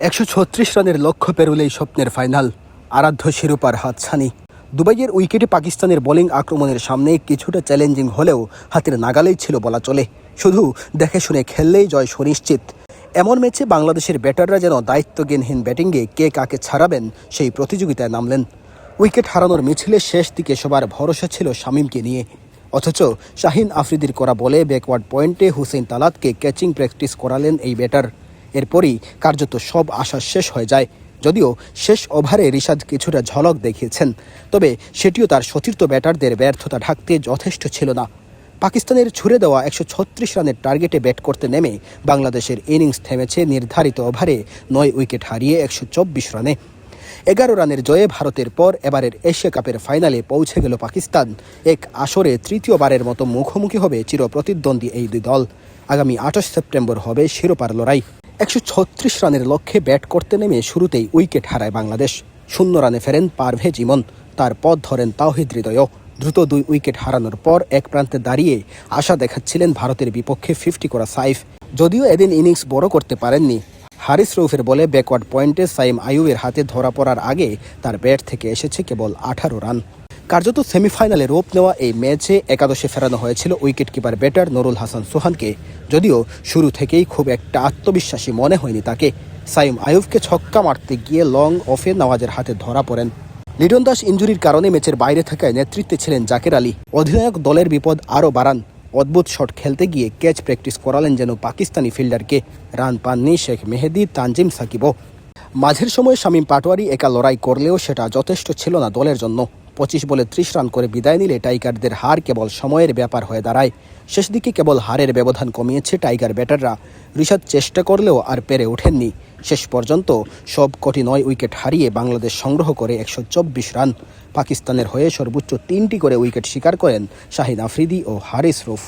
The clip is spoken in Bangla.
একশো ছত্রিশ রানের লক্ষ্য পেরুলেই স্বপ্নের ফাইনাল। আরাধ্য শিরোপার হাতছানি। দুবাইয়ের উইকেটে পাকিস্তানের বোলিং আক্রমণের সামনে কিছুটা চ্যালেঞ্জিং হলেও হাতের নাগালেই ছিল বলা চলে। শুধু দেখে শুনে খেললেই জয় সুনিশ্চিত। এমন ম্যাচে বাংলাদেশের ব্যাটাররা যেন দায়িত্বজ্ঞানহীন ব্যাটিংয়ে কে কাকে ছাড়াবেন সেই প্রতিযোগিতায় নামলেন। উইকেট হারানোর মিছিলের শেষ দিকে সবার ভরসা ছিল শামীমকে নিয়ে। অথচ শাহিন আফ্রিদির করা বলে ব্যাকওয়ার্ড পয়েন্টে হুসেন তালাতকে ক্যাচিং প্র্যাকটিস করালেন এই ব্যাটার। এরপরই কার্যত সব আশা শেষ হয়ে যায়। যদিও শেষ ওভারে রিশাদ কিছুটা ঝলক দেখিয়েছেন, তবে সেটিও তার সতীর্থ ব্যাটারদের ব্যর্থতা ঢাকতে যথেষ্ট ছিল না। পাকিস্তানের ছুড়ে দেওয়া একশো ছত্রিশ রানের টার্গেটে ব্যাট করতে নেমে বাংলাদেশের ইনিংস থেমেছে নির্ধারিত ওভারে নয় উইকেট হারিয়ে একশো চব্বিশ রানে। এগারো রানের জয়ে ভারতের পর এবারের এশিয়া কাপের ফাইনালে পৌঁছে গেল পাকিস্তান। এক আসরে তৃতীয়বারের মতো মুখোমুখি হবে চিরপ্রতিদ্বন্দ্বী এই দুই দল। আগামী আঠাশ সেপ্টেম্বর হবে শিরোপার লড়াই। একশো ছত্রিশ রানের লক্ষ্যে ব্যাট করতে নেমে শুরুতেই উইকেট হারায় বাংলাদেশ। শূন্য রানে ফেরেন পারভেজ ইমন। তার পথ ধরেন তাওহিদ হৃদয় দ্রুত দুই উইকেট হারানোর পর এক প্রান্তে দাঁড়িয়ে আশা দেখাচ্ছিলেন ভারতের বিপক্ষে ফিফটি করা সাইফ। যদিও এদিন ইনিংস বড় করতে পারেননি। হারিস রৌফের বলে ব্যাকওয়ার্ড পয়েন্টে সাইম আইয়ুবের হাতে ধরা পড়ার আগে তার ব্যাট থেকে এসেছে কেবল আঠারো রান। কার্যত সেমিফাইনালে রোপ নেওয়া এই ম্যাচে একাদশে ফেরানো হয়েছিল wicket keeper batter Nurul Hasan সোহানকে। যদিও শুরু থেকেই খুব একটা আত্মবিশ্বাসী মনে হয়নি তাকে। সাইম আইয়ুবকে ছক্কা মারতে গিয়ে লং অফে নওয়াজের হাতে ধরা পড়েন। লিডন দাস ইঞ্জুরির কারণে ম্যাচের বাইরে থাকায় নেতৃত্বে ছিলেন জাকের আলী। অধিনায়ক দলের বিপদ আরও বাড়ান। অদ্ভুত শট খেলতে গিয়ে ক্যাচ প্র্যাকটিস করালেন যেন পাকিস্তানি ফিল্ডারকে। রান পাননি শেখ মেহেদি, তানজিম সাকিবও। মাঝের সময় শামীম পাটোয়ারি একা লড়াই করলেও সেটা যথেষ্ট ছিল না দলের জন্য। পঁচিশ বলে ত্রিশ রান করে বিদায় নিলে টাইগারদের হার কেবল সময়ের ব্যাপার হয়ে দাঁড়ায়। শেষ দিকে কেবল হারের ব্যবধান কমিয়েছে টাইগার ব্যাটাররা। ঋষাদ চেষ্টা করলেও আর পেরে ওঠেননি। শেষ পর্যন্ত সব কটি নয় উইকেট হারিয়ে বাংলাদেশ সংগ্রহ করে একশো চব্বিশ রান। পাকিস্তানের হয়ে সর্বোচ্চ তিনটি করে উইকেট শিকার করেন শাহিদ আফ্রিদি ও হারিস রুফ।